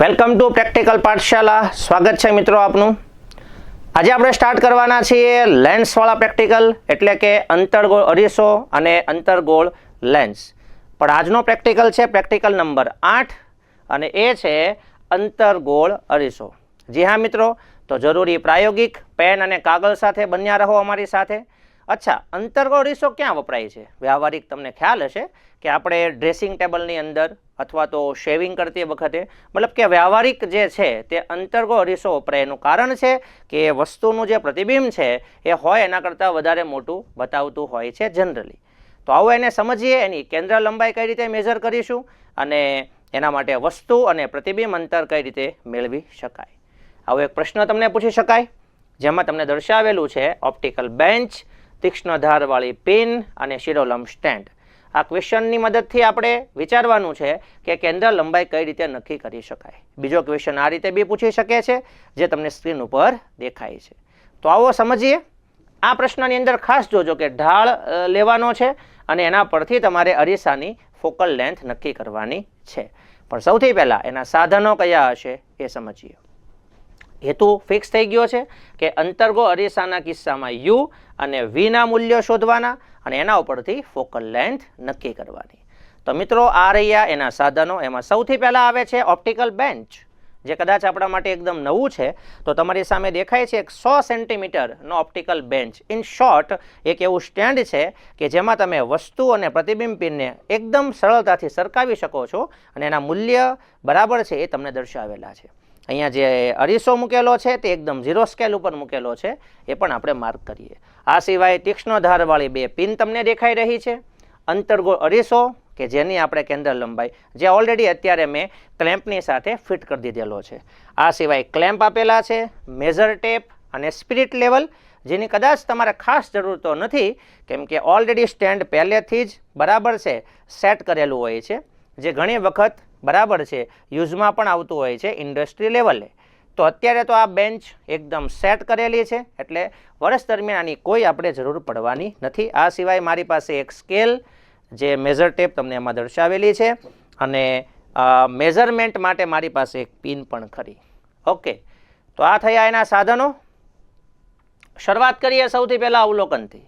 Welcome to practical પાઠશાલા સ્વાગત છે મિત્રો આપનું. આજે આપણે સ્ટાર્ટ કરવાના છીએ લેન્સવાળા પ્રેક્ટિકલ, એટલે કે અંતરગોળ અરીસો અને અંતરગોળ લેન્સ. પણ આજનો પ્રેક્ટિકલ છે પ્રેક્ટિકલ નંબર આઠ, અને એ છે અંતરગોળ અરીસો. જી હા મિત્રો, તો જરૂરી પ્રાયોગિક, પેન અને કાગળ સાથે બન્યા રહો અમારી સાથે. અચ્છા, અંતર્ગોળ રીસો ક્યાં વપરાય છે? વ્યવહારિક તમને ખ્યાલ હશે કે આપણે ડ્રેસિંગ ટેબલની અંદર અથવા તો શેવિંગ કરતી વખતે, મતલબ કે વ્યવહારિક જે છે તે અંતર્ગો અરીસો વપરાય. એનું કારણ છે કે વસ્તુનું જે પ્રતિબિંબ છે એ હોય એના કરતાં વધારે મોટું બતાવતું હોય છે જનરલી તો આવું એને સમજીએ, એની કેન્દ્ર લંબાઈ કઈ રીતે મેજર કરીશું અને એના માટે વસ્તુ અને પ્રતિબિંબ અંતર કઈ રીતે મેળવી શકાય. આવો એક પ્રશ્ન તમને પૂછી શકાય, જેમાં તમને દર્શાવેલું છે ઓપ્ટિકલ બેન્ચ તીક્ષ્ણ ધારવાળી પિન અને શિરોલંબ સ્ટેન્ડ. આ ક્વેશ્ચનની મદદથી આપણે વિચારવાનું છે કે કેન્દ્ર લંબાઈ કઈ રીતે નક્કી કરી શકાય. બીજો ક્વેશ્ચન આ રીતે બી પૂછી શકે છે, જે તમને સ્ક્રીન ઉપર દેખાય છે. તો આવો સમજીએ. આ પ્રશ્નની અંદર ખાસ જોજો કે ઢાળ લેવાનો છે અને એના પરથી તમારે અરીસાની ફોકલ લેન્થ નક્કી કરવાની છે. પણ સૌથી પહેલાં એના સાધનો કયા હશે એ સમજીએ. હેતુ ફિક્સ થઈ ગયો છે કે અંતર્ગો અરીસાના કિસ્સામાં યુ અને વીના મૂલ્યો શોધવાના અને એના ઉપરથી ફોકલ લેન્થ નક્કી કરવાની. તો મિત્રો, આ રહ્યા એના સાધનો. એમાં સૌથી પહેલાં આવે છે ઓપ્ટિકલ બેન્ચ જે કદાચ આપણા માટે એકદમ નવું છે. તો તમારી સામે દેખાય છે એક સો સેન્ટીમીટરનો ઓપ્ટિકલ બેન્ચ ઇન શોર્ટ એક એવું સ્ટેન્ડ છે કે જેમાં તમે વસ્તુ અને પ્રતિબિંબ એકદમ સરળતાથી સરકાવી શકો છો અને એના મૂલ્ય બરાબર છે એ તમને દર્શાવેલા છે. અહીંયા જે અરીસો મૂકેલો છે તે એકદમ ઝીરો સ્કેલ ઉપર મૂકેલો છે, એ પણ આપણે માર્ક કરીએ. આ સિવાય તીક્ષ્ણ ધારવાળી બે પિન તમને દેખાઈ રહી છે. અંતર્ગોળ અરીસો, કે જેની આપણે કેન્દ્ર લંબાઈ, જે ઓલરેડી અત્યારે મેં ક્લેમ્પની સાથે ફિટ કરી દીધેલો છે. આ સિવાય ક્લેમ્પ આપેલા છે મેઝર ટેપ અને સ્પિરિટ લેવલ જેની કદાચ તમારે ખાસ જરૂર તો નથી, કેમ કે ઓલરેડી સ્ટેન્ડ પહેલેથી જ બરાબર છે સેટ કરેલું હોય છે. જે ઘણી વખત બરાબર છે, યુઝમાં પણ આવતું હોય છે, ઇન્ડસ્ટ્રી લેવલે. તો અત્યારે તો આ બેન્ચ એકદમ સેટ કરેલી છે, એટલે વર્ષ દરમિયાન આની કોઈ આપણે જરૂર પડવાની નથી. આ સિવાય મારી પાસે એક સ્કેલ જે મેઝર ટેપ તમને એમાં દર્શાવેલી છે, અને મેઝરમેન્ટ માટે મારી પાસે એક પિન પણ ખરી. ઓકે. તો આ થયા એના સાધનો. શરૂઆત કરીએ સૌથી પહેલાં અવલોકનથી.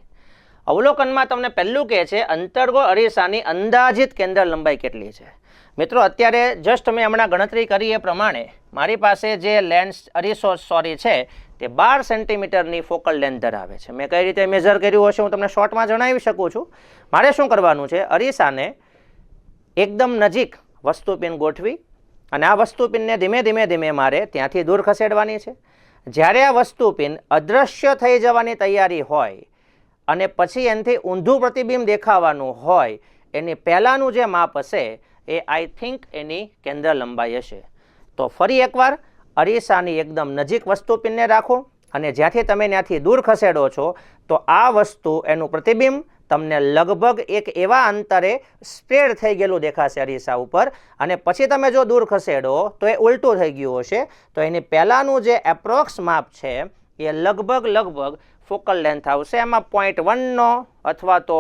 અવલોકનમાં તમને પહેલું કહે છે, અંતર્ગો અરીસાની અંદાજિત કેન્દ્ર લંબાઈ કેટલી છે? મિત્રો, અત્યારે જસ્ટ મેં હમણાં ગણતરી કરી એ પ્રમાણે મારી પાસે જે લેન્સ અરીસો સોરી છે, તે બાર સેન્ટીમીટરની ફોકલ લેન્થ ધરાવે છે. મેં કઈ રીતે મેઝર કર્યું હશે હું તમને શોર્ટમાં જણાવી શકું છું. મારે શું કરવાનું છે? અરીસાને એકદમ નજીક વસ્તુ પિન ગોઠવી અને આ વસ્તુ પિનને ધીમે ધીમે ધીમે મારે ત્યાંથી દૂર ખસેડવાની છે. જ્યારે આ વસ્તુ પિન અદૃશ્ય થઈ જવાની તૈયારી હોય અને પછી એનાથી ઊંધું પ્રતિબિંબ દેખાવાનું હોય, એની પહેલાંનું જે માપ હશે, એ આઈ થિંક એની કેન્દ્ર લંબાઈ હશે. તો ફરી એકવાર, અરીસાની એકદમ નજીક વસ્તુ પિનને રાખો, અને જ્યાંથી તમે ત્યાંથી દૂર ખસેડો છો, તો આ વસ્તુ, એનું પ્રતિબિંબ તમને લગભગ એક એવા અંતરે સ્પ્રેડ થઈ ગયેલું દેખાશે અરીસા ઉપર. અને પછી તમે જો દૂર ખસેડો, તો એ ઉલટું થઈ ગયું હશે. તો એની પહેલાંનું જે એપ્રોક્સ માપ છે, એ લગભગ લગભગ ફોકલ લેન્થ આવશે. એમાં પોઈન્ટ વનનો અથવા તો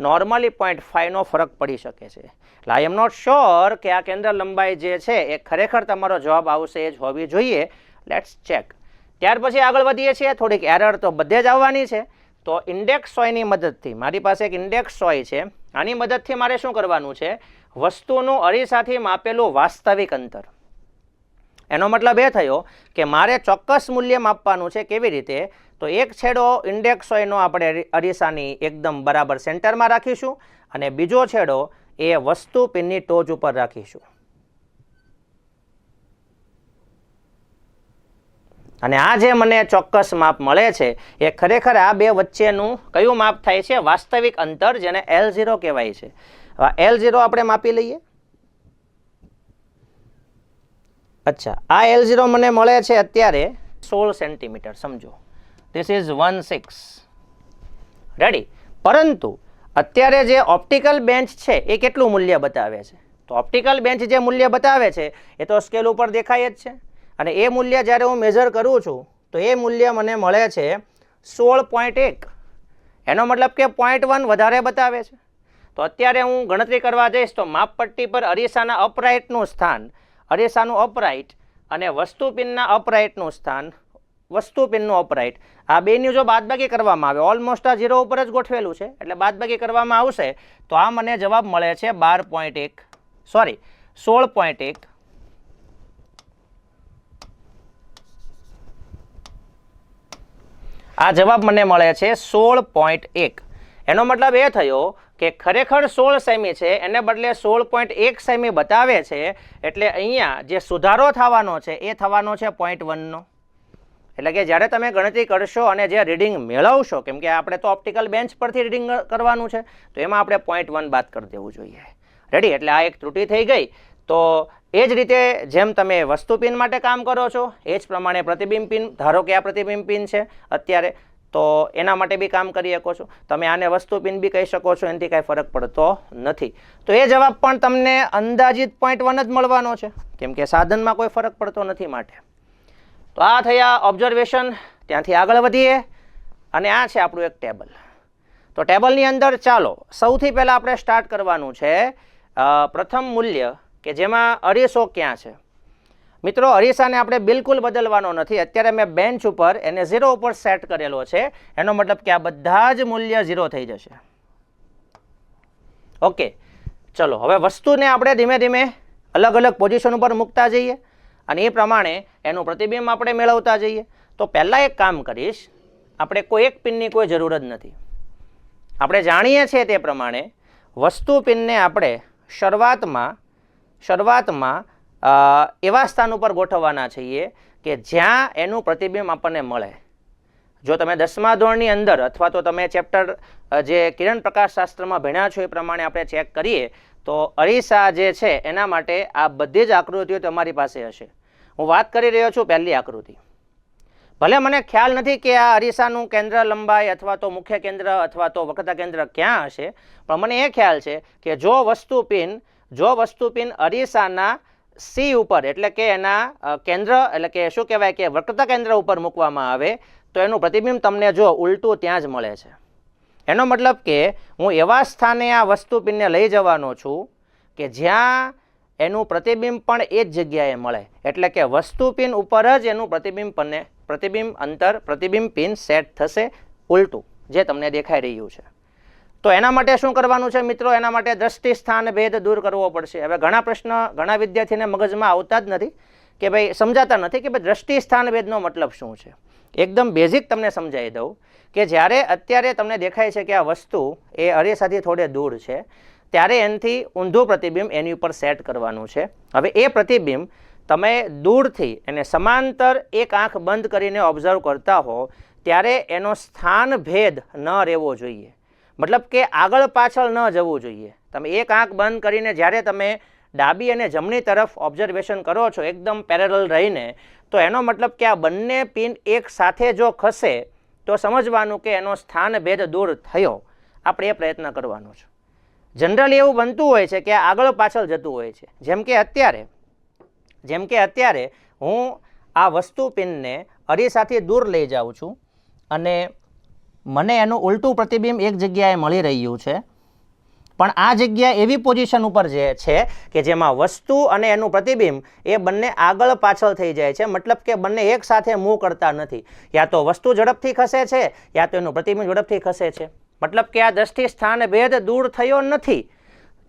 નોર્મલી પોઈન્ટ ફાઇવનો ફરક પડી શકે છે. એટલે આઈ એમ નોટ શ્યોર કે આ કેન્દ્ર લંબાઈ જે છે એ ખરેખર તમારો જવાબ આવશે એ જ હોવી જોઈએ. લેટ્સ ચેક ત્યાર પછી આગળ વધીએ છીએ. થોડીક એરર તો બધે જ આવવાની છે. તો ઇન્ડેક્સ સોયની મદદથી, મારી પાસે એક ઇન્ડેક્સ સોય છે. આની મદદથી મારે શું કરવાનું છે? વસ્તુનું અરીસાથી માપેલું વાસ્તવિક અંતર. એનો મતલબ એ થયો કે મારે ચોક્કસ મૂલ્ય માપવાનું છે કેવી રીતે? તો એક છેડો ઇન્ડેક્સ સોયનો આપણે અરીસાની એકદમ બરાબર સેન્ટરમાં રાખીશું અને બીજો છેડો એ વસ્તુ પિનની ટોચ ઉપર રાખીશું. અને આ જે મને ચોક્કસ માપ મળે છે, એ ખરેખર આ બે વચ્ચેનું કયું માપ થાય છે? વાસ્તવિક અંતર જેને એલ ઝીરો કહેવાય છે. એલ ઝીરો આપણે માપી લઈએ. અચ્છા, આ એલ ઝીરો મને મળે છે અત્યારે સોળ સેન્ટીમીટર, સમજો. This is one six ready પરંતુ અત્યારે જે ઓપ્ટિકલ બેન્ચ છે, એ કેટલું મૂલ્ય બતાવે છે? તો ઓપ્ટિકલ બેન્ચ જે મૂલ્ય બતાવે છે, એ તો સ્કેલ ઉપર દેખાય જ છે. અને એ મૂલ્ય જ્યારે હું મેઝર કરું છું, તો એ મૂલ્ય મને મળે છે સોળ પોઈન્ટ એક. એનો મતલબ કે પોઈન્ટ વન વધારે બતાવે છે. તો અત્યારે હું ગણતરી કરવા જઈશ, તો માપપટ્ટી પર અરીસાના અપરાઇટનું સ્થાન, અરીસાનું અપરાઇટ અને વસ્તુપિનના અપરાઇટનું સ્થાન વસ્તુ પિનનું અપરાઇટ આ બેની જો બાદબાકી કરવામાં આવે. ઓલમોસ્ટ આ ઝીરો ઉપર જ ગોઠવેલું છે. એટલે બાદબાકી કરવામાં આવશે તો આ મને જવાબ મળે છે બાર પોઈન્ટ એક. સોરી સોળ પોઈન્ટ એક. આ જવાબ મને મળે છે સોળ પોઈન્ટ એક. એનો મતલબ એ થયો કે ખરેખર સોળ સેમી છે. એને બદલે સોળ પોઈન્ટ એક સેમી બતાવે છે. એટલે અહીંયા જે સુધારો થવાનો છે, એ થવાનો છે પોઈન્ટ વનનો એટલે કે જ્યારે તમે ગણતરી કરશો અને જે રીડિંગ મેળવશો, કેમ કે આપણે તો ઓપ્ટિકલ બેન્ચ પરથી રીડિંગ કરવાનું છે, તો એમાં આપણે પોઈન્ટ વન બાદ કરી દેવું જોઈએ. રેડી એટલે આ એક ત્રુટિ થઈ ગઈ. તો એ જ રીતે જેમ તમે વસ્તુ પિન માટે કામ કરો છો, એ જ પ્રમાણે પ્રતિબિંબ પિન, ધારો કે આ પ્રતિબિંબ પિન છે અત્યારે, તો એના માટે બી કામ કરી શકો છો. તમે આને વસ્તુ પિન બી કહી શકો છો, એનાથી કાંઈ ફરક પડતો નથી. તો એ જવાબ પણ તમને અંદાજિત પોઈન્ટ વન જ મળવાનો છે. કેમ કે સાધનમાં કોઈ ફરક પડતો નથી માટે. તો આ થયા ઓબ્ઝર્વેશન ત્યાંથી આગળ વધીએ. અને આ છે આપણું એક ટેબલ. તો ટેબલની અંદર ચાલો, સૌથી પહેલાં આપણે સ્ટાર્ટ કરવાનું છે પ્રથમ મૂલ્ય કે જેમાં અરીસો ક્યાં છે. મિત્રો, અરીસાને આપણે બિલકુલ બદલવાનો નથી. અત્યારે મેં બેન્ચ ઉપર એને ઝીરો ઉપર સેટ કરેલો છે. એનો મતલબ કે આ બધા જ મૂલ્ય ઝીરો થઈ જશે. ઓકે ચલો, હવે વસ્તુને આપણે ધીમે ધીમે અલગ અલગ પોઝિશન ઉપર મૂકતા જઈએ. અને એ પ્રમાણે એનું પ્રતિબિંબ આપણે મેળવતા જઈએ. તો પહેલાં એક કામ કરીશ, આપણે કોઈ એક પિનની કોઈ જરૂર જ નથી. આપણે જાણીએ છીએ તે પ્રમાણે વસ્તુ પિનને આપણે શરૂઆતમાં શરૂઆતમાં એવા સ્થાન ઉપર ગોઠવવાના છીએ કે જ્યાં એનું પ્રતિબિંબ આપણને મળે. જો તમે દસમા ધોરણની અંદર અથવા તો તમે ચેપ્ટર જે કિરણ પ્રકાશ શાસ્ત્રમાં ભણ્યા છો એ પ્રમાણે આપણે ચેક કરીએ તો અરીસા જે છે, એના માટે આ બધી જ આકૃતિઓ તમારી પાસે હશે. હું વાત કરી રહ્યો છું પહેલી આકૃતિ. ભલે મને ખ્યાલ નથી કે આ અરીસાનું કેન્દ્ર લંબાઈ અથવા તો મુખ્ય કેન્દ્ર અથવા તો વક્રતા કેન્દ્ર ક્યાં હશે, પણ મને એ ખ્યાલ છે કે જો વસ્તુ પિન, જો વસ્તુ પિન અરીસાના સી ઉપર, એટલે કે એના કેન્દ્ર, એટલે કે શું કહેવાય કે વક્રતા કેન્દ્ર ઉપર મૂકવામાં આવે, તો એનું પ્રતિબિંબ તમને જો ઉલટું ત્યાં જ મળે છે. એનો મતલબ કે હું એવા સ્થાને આ વસ્તુ પિનને લઈ જવાનો છું કે જ્યાં એનું પ્રતિબિંબ પણ એ જ જગ્યાએ મળે. એટલે કે વસ્તુ પિન ઉપર જ એનું પ્રતિબિંબ પને પ્રતિબિંબ અંતર, પ્રતિબિંબ પિન સેટ થશે ઉલટું, જે તમને દેખાઈ રહ્યું છે. તો એના માટે શું કરવાનું છે મિત્રો? એના માટે દ્રષ્ટિ સ્થાન ભેદ દૂર કરવો પડશે. હવે ઘણા પ્રશ્ન ઘણા વિદ્યાર્થીને મગજમાં આવતા જ નથી કે ભાઈ સમજાતા નથી કે ભાઈ દ્રષ્ટિ સ્થાન ભેદનો મતલબ શું છે? એકદમ બેઝિક તમને સમજાવી દઉં. કે જ્યારે અત્યારે તમને દેખાય છે કે આ વસ્તુ એ અરીસાથી થોડે દૂર છે, ત્યારે એનાથી ઊંધું પ્રતિબિંબ એની ઉપર સેટ કરવાનું છે. હવે એ પ્રતિબિંબ તમે દૂરથી એને સમાંતર એક આંખ બંધ કરીને ઓબ્ઝર્વ કરતા હો, ત્યારે એનો સ્થાન ભેદ ન રહેવો જોઈએ. મતલબ કે આગળ પાછળ ન જવું જોઈએ. તમે એક આંખ બંધ કરીને જ્યારે તમે ડાબી અને જમણી તરફ ઓબ્ઝર્વેશન કરો છો, એકદમ પેરેલલ રહીને, તો એનો મતલબ કે આ બંને પિન એક સાથે જો ખસે તો સમજવાનું કે એનો સ્થાન ભેદ દૂર થયો. આપણે એ પ્રયત્ન કરવાનો છે. જનરલી એવું બનતું હોય છે કે આગળ પાછળ જતું હોય છે. જેમ કે અત્યારે, જેમ કે અત્યારે હું આ વસ્તુ પિનને અરીસાથી દૂર લઈ જાઉં છું અને મને એનું ઉલટું પ્રતિબિંબ એક જગ્યાએ મળી રહ્યું છે. પણ આ જગ્યા એવી પોઝિશન ઉપર જે છે કે જેમાં વસ્તુ અને એનું પ્રતિબિંબ એ બંને આગળ પાછળ થઈ જાય છે. મતલબ કે બંને એક સાથે મૂવ કરતા નથી. યા તો વસ્તુ ઝડપથી ખસે છે, યા તો એનું પ્રતિબિંબ ઝડપથી ખસે છે. મતલબ કે આ દ્રષ્ટિ સ્થાન ભેદ દૂર થયો નથી.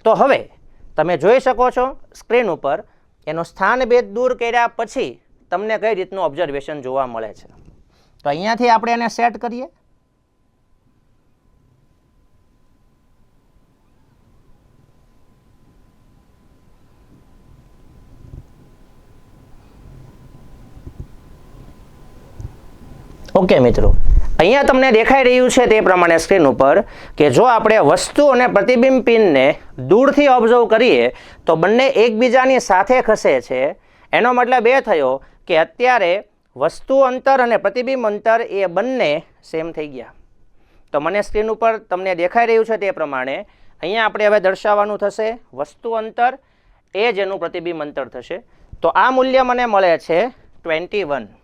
તો હવે તમે જોઈ શકો છો સ્ક્રીન ઉપર એનો સ્થાન ભેદ દૂર કર્યા પછી તમને કઈ રીતનું ઓબ્ઝર્વેશન જોવા મળે છે. તો અહીંયાથી આપણે એને સેટ કરીએ. ઓકે, મિત્રો. અહીંયા તમને દેખાઈ રહ્યું છે તે પ્રમાણે સ્ક્રીન ઉપર કે જો આપણે વસ્તુ અને પ્રતિબિંબ પિનને દૂરથી ઓબ્ઝર્વ કરીએ, તો બંને એકબીજાની સાથે ખસે છે. એનો મતલબ એ થયો કે અત્યારે વસ્તુ અંતર અને પ્રતિબિંબ અંતર એ બંને સેમ થઈ ગયા. તો મને સ્ક્રીન ઉપર તમને દેખાઈ રહ્યું છે તે પ્રમાણે અહીંયા આપણે હવે દર્શાવવાનું થશે વસ્તુ અંતર એ જ એનું પ્રતિબિંબ અંતર થશે. તો આ મૂલ્ય મને મળે છે ટ્વેન્ટી વન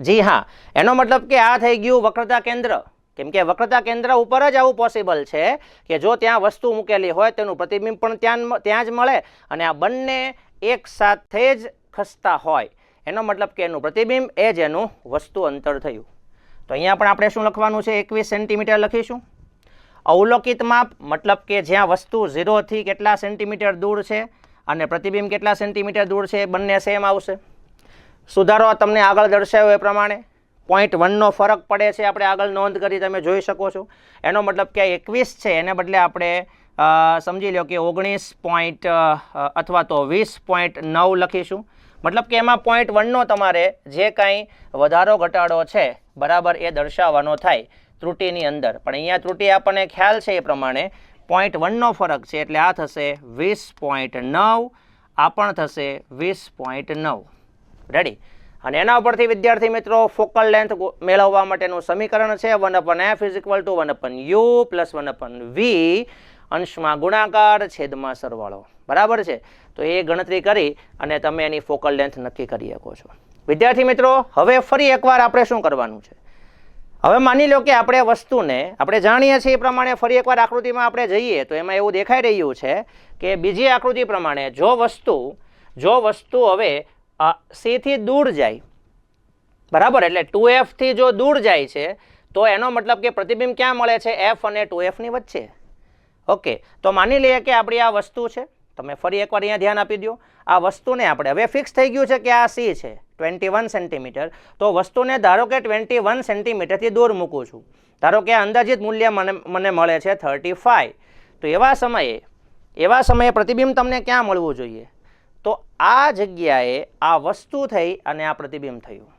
જી હા, એનો મતલબ કે આ થઈ ગયું વક્રતા કેન્દ્ર. કેમ કે વક્રતા કેન્દ્ર ઉપર જ આવું પોસિબલ છે કે જો ત્યાં વસ્તુ મૂકેલી હોય તેનું પ્રતિબિંબ પણ ત્યાં ત્યાં જ મળે અને આ બંને એક સાથે જ ખસતા હોય. એનો મતલબ કે એનું પ્રતિબિંબ એ જ એનું વસ્તુ અંતર થયું. તો અહીંયા પણ આપણે શું લખવાનું છે? એકવીસ સેન્ટીમીટર લખીશું. અવલોકિત માપ મતલબ કે જ્યાં વસ્તુ ઝીરોથી કેટલા સેન્ટીમીટર દૂર છે અને પ્રતિબિંબ કેટલા સેન્ટીમીટર દૂર છે? બંને સેમ આવશે. સુધારો તમને આગળ દર્શાવ્યો એ પ્રમાણે. પોઈન્ટ વનનો ફરક પડે છે, આપણે આગળ નોંધ કરી તમે જોઈ શકો છો. એનો મતલબ કે એકવીસ છે, એને બદલે આપણે સમજી લો કે ઓગણીસ પોઈન્ટ અથવા તો વીસ પોઈન્ટ નવ લખીશું. મતલબ કે એમાં પોઈન્ટ વનનો તમારે જે કાંઈ વધારો ઘટાડો છે, બરાબર એ દર્શાવવાનો થાય ત્રુટિની અંદર. પણ અહીંયા ત્રુટિ આપણને ખ્યાલ છે એ પ્રમાણે પોઈન્ટ વનનો ફરક છે, એટલે આ થશે વીસ પોઈન્ટ નવ, આ પણ થશે વીસ પોઈન્ટ નવ. રેડી અને એના ઉપરથી વિદ્યાર્થી મિત્રો ફોકલ લેન્થ મેળવવા માટેનું સમીકરણ છે one upon F is equal to one upon U plus one upon V અંશમાં ગુણાકાર છેદમાં સરવાળો. બરાબર છે? તો એ ગણતરી કરી અને તમે એની ફોકલ લેન્થ નક્કી કરી શકો છો. વિદ્યાર્થી મિત્રો, હવે ફરી એકવાર આપણે શું કરવાનું છે? હવે માની લો કે આપણે વસ્તુને, આપણે જાણીએ છીએ એ પ્રમાણે ફરી એકવાર આકૃતિમાં આપણે જઈએ તો એમાં એવું દેખાઈ રહ્યું છે કે બીજી આકૃતિ પ્રમાણે જો વસ્તુ જો વસ્તુ હવે સીથી દૂર જાય. બરાબર? એટલે ટુ એફથી જો દૂર જાય છે, તો એનો મતલબ કે પ્રતિબિંબ ક્યાં મળે છે? એફ અને ટુ એફની વચ્ચે. ઓકે. તો માની લઈએ કે આપણી આ વસ્તુ છે. તમે ફરી એકવાર અહીંયા ધ્યાન આપી દો. આ વસ્તુને આપણે, હવે ફિક્સ થઈ ગયું છે કે આ સી છે, ટ્વેન્ટી વન સેન્ટીમીટર. તો વસ્તુને ધારો કે ટ્વેન્ટી વન સેન્ટીમીટરથી દૂર મૂકું છું. ધારો કે અંદાજિત મૂલ્ય મને મને મળે છે થર્ટી ફાઇવ તો એવા સમયે એવા સમયે પ્રતિબિંબ તમને ક્યાં મળવું જોઈએ? તો આ જગ્યાએ આ વસ્તુ થઈ અને આ પ્રતિબિંબ થયું.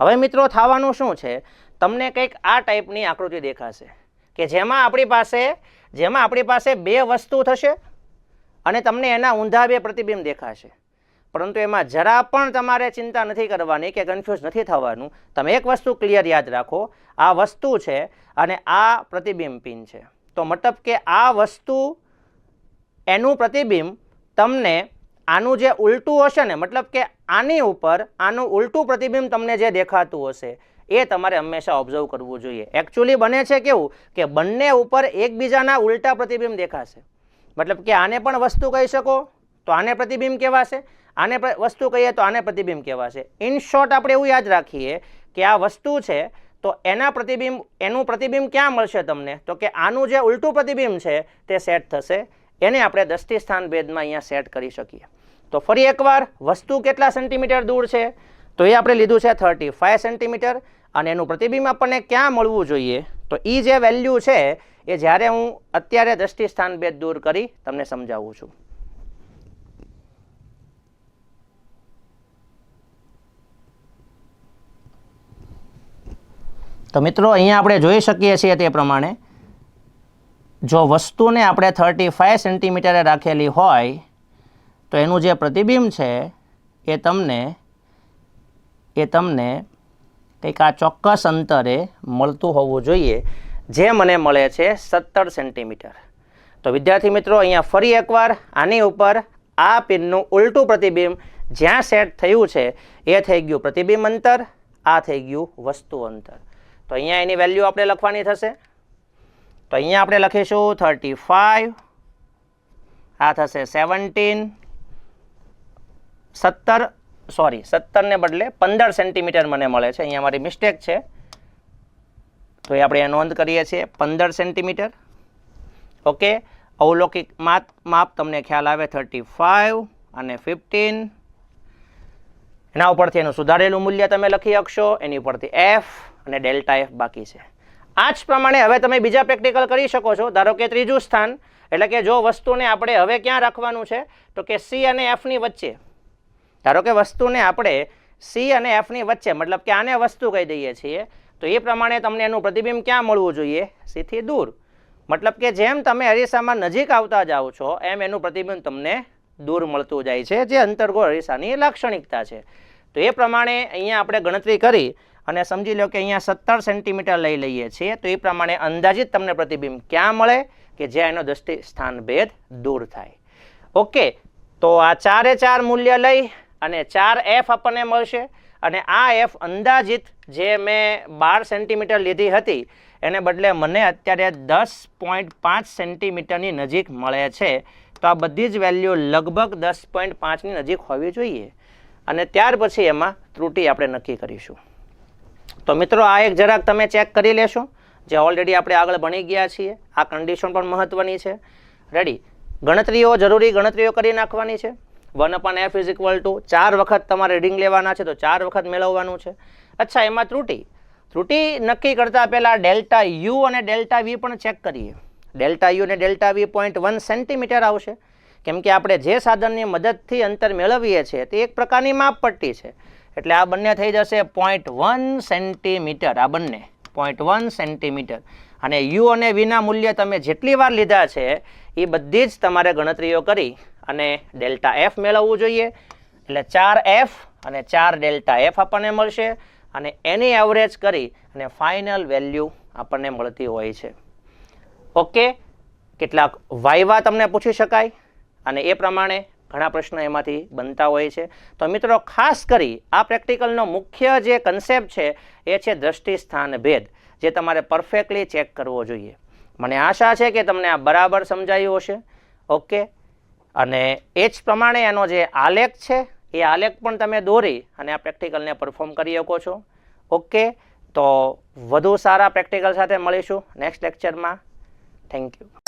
હવે મિત્રો થવાનું શું છે? તમને કંઈક આ ટાઈપની આકૃતિ દેખાશે કે જેમાં આપણી પાસે, જેમાં આપણી પાસે બે વસ્તુ થશે અને તમને એના ઊંધા બે પ્રતિબિંબ દેખાશે. પરંતુ એમાં જરા પણ તમારે ચિંતા નથી કરવાની કે કન્ફ્યુઝ નથી થવાનું. તમે એક વસ્તુ ક્લિયર યાદ રાખો, આ વસ્તુ છે અને આ પ્રતિબિંબ પિન છે. તો મતલબ કે આ વસ્તુ, એનું પ્રતિબિંબ તમને આનું જે ઉલટું હશે ને, મતલબ કે આની ઉપર આનું ઉલટું પ્રતિબિંબ તમને જે દેખાતું હશે, એ તમારે હંમેશા ઓબ્ઝર્વ કરવું જોઈએ. એકચ્યુઅલી બને છે કેવું કે બંને ઉપર એકબીજાના ઉલટા પ્રતિબિંબ દેખાશે. મતલબ કે આને પણ વસ્તુ કહી શકો તો આને પ્રતિબિંબ કહેવાશે, આને વસ્તુ કહીએ તો આને પ્રતિબિંબ કહેવાશે. ઇન શોર્ટ આપણે એવું યાદ રાખીએ કે આ વસ્તુ છે તો એના પ્રતિબિંબ, એનું પ્રતિબિંબ ક્યાં મળશે તમને? તો કે આનું જે ઉલટું પ્રતિબિંબ છે તે સેટ થશે. એને આપણે દ્રષ્ટિસ્થાન સ્થાન ભેદમાં અહીંયા સેટ કરી શકીએ. તો ફરી એકવાર વસ્તુ કેટલા સેન્ટીમીટર દૂર છે? તો એ આપણે લીધું છે થર્ટી ફાઇવ સેન્ટીમીટર અને એનું પ્રતિબિંબ આપણને ક્યાં મળવું જોઈએ? તો એ જે વેલ્યુ છે, એ જ્યારે હું અત્યારે દ્રષ્ટિ સ્થાન ભેદ દૂર કરી તમને સમજાવું છું. તો મિત્રો, અહીંયા આપણે જોઈ શકીએ છીએ તે પ્રમાણે. જો વસ્તુને આપણે થર્ટી ફાઇવ સેન્ટીમીટરે રાખેલી હોય તો એનું જે પ્રતિબિંબ છે, એ તમને એ તમને કંઈક આ ચોક્કસ અંતરે મળતું હોવું જોઈએ, જે મને મળે છે સત્તર સેન્ટીમીટર. તો વિદ્યાર્થી મિત્રો, અહીંયા ફરી એકવાર આની ઉપર આ પિનનું ઉલટું પ્રતિબિંબ જ્યાં સેટ થયું છે, એ થઈ ગયું પ્રતિબિંબ અંતર, આ થઈ ગયું વસ્તુ અંતર. તો અહીંયા એની વેલ્યુ આપણે લખવાની થશે. તો અહીંયા આપણે લખીશું થર્ટી ફાઇવ આ થશે સેવન્ટીન સત્તર સોરી સત્તરને બદલે પંદર સેન્ટીમીટર મને મળે છે. અહીંયા મારી મિસ્ટેક છે. તો એ આપણે નોંધ કરીએ છીએ. પંદર સેન્ટીમીટર ઓકે અવલૌકિક માપ માપ તમને ખ્યાલ આવે થર્ટી ફાઇવ અને ફિફ્ટીન એના ઉપરથી એનું સુધારેલું મૂલ્ય તમે લખી શકશો. એની ઉપરથી એફ અને ડેલ્ટા એફ બાકી છે. આ જ પ્રમાણે હવે તમે બીજા પ્રેક્ટિકલ કરી શકો છો. ધારો કે ત્રીજું સ્થાન. એટલે કે જો વસ્તુને આપણે હવે ક્યાં રાખવાનું છે? તો કે સી અને એફની વચ્ચે. ધારો કે વસ્તુને આપણે સી અને એફની વચ્ચે, મતલબ કે આને વસ્તુ કહી દઈએ છીએ, તો એ પ્રમાણે તમને એનું પ્રતિબિંબ ક્યાં મળવું જોઈએ? સીથી દૂર. મતલબ કે જેમ તમે અરીસામાં નજીક આવતા જાઓ છો, એમ એનું પ્રતિબિંબ તમને દૂર મળતું જાય છે, જે અંતર્ગોળ અરીસાની લાક્ષણિકતા છે. તો એ પ્રમાણે અહીંયા આપણે ગણતરી કરી અને સમજી લો કે અહીંયા સત્તર સેન્ટીમીટર લઈ લઈએ છીએ, તો એ પ્રમાણે અંદાજિત તમને પ્રતિબિંબ ક્યાં મળે? કે જ્યાં એનો દૃષ્ટિ સ્થાન ભેદ દૂર થાય. ઓકે, તો આ ચારે ચાર મૂલ્ય લઈ અને ચાર એફ આપણને મળશે. અને આ એફ અંદાજિત જે મેં બાર સેન્ટીમીટર લીધી હતી, એને બદલે મને અત્યારે દસ પોઈન્ટ પાંચ સેન્ટીમીટરની નજીક મળે છે. તો આ બધી જ વેલ્યુ લગભગ દસ પોઈન્ટ પાંચની નજીક હોવી જોઈએ. અને ત્યાર પછી એમાં ત્રુટિ આપણે નક્કી કરીશું. તો મિત્રો, આ એક જરાક તમે ચેક કરી લેશો. જે ઓલરેડી આપણે આગળ ભણી ગયા છીએ. આ કન્ડિશન પણ મહત્ત્વની છે. રેડી ગણતરીઓ જરૂરી ગણતરીઓ કરી નાખવાની છે. One upon F is equal to ચાર વખત તમારે રીડિંગ લેવાના છે, તો ચાર વખત મેળવવાનું છે. અચ્છા, એમાં ત્રુટિ. ત્રુટિ નક્કી કરતાં પહેલાં ડેલ્ટા યુ અને ડેલ્ટા વી પણ ચેક કરીએ. ડેલ્ટા યુ અને delta V point one centimetre આવશે. કેમ કે આપણે જે સાધનની મદદથી અંતર મેળવીએ છીએ, તે એક પ્રકારની માપપટ્ટી છે. એટલે આ બંને થઈ જશે પોઈન્ટ વન સેન્ટીમીટર આ બંને. પોઈન્ટ વન સેન્ટીમીટર અને યુ અને વીના મૂલ્ય તમે જેટલી વાર લીધા છે, એ બધી જ તમારે ગણતરીઓ કરી. અને ડેલ્ટા એફ મેળવવું જોઈએ. એટલે ચાર એફ અને ચાર ડેલ્ટા એફ આપણને મળશે અને એની એવરેજ કરી અને ફાઇનલ વેલ્યુ આપણને મળતી હોય છે. ઓકે કેટલાક વાયવા તમને પૂછી શકાય અને એ પ્રમાણે ઘણા પ્રશ્નો એમાંથી બનતા હોય છે. તો મિત્રો, ખાસ કરી આ પ્રેક્ટિકલનો મુખ્ય જે કન્સેપ્ટ છે એ છે દ્રષ્ટિ સ્થાન ભેદ, જે તમારે પરફેક્ટલી ચેક કરવો જોઈએ. મને આશા છે કે તમને આ બરાબર સમજાયું હશે. ઓકે અને એ જ પ્રમાણે એનો જે આલેખ છે, એ આલેખ પણ તમે દોરી અને આ પ્રેક્ટિકલને પરફોર્મ કરી શકો છો. ઓકે, તો વધુ સારા પ્રેક્ટિકલ સાથે મળીશું નેક્સ્ટ લેક્ચરમાં. Thank you.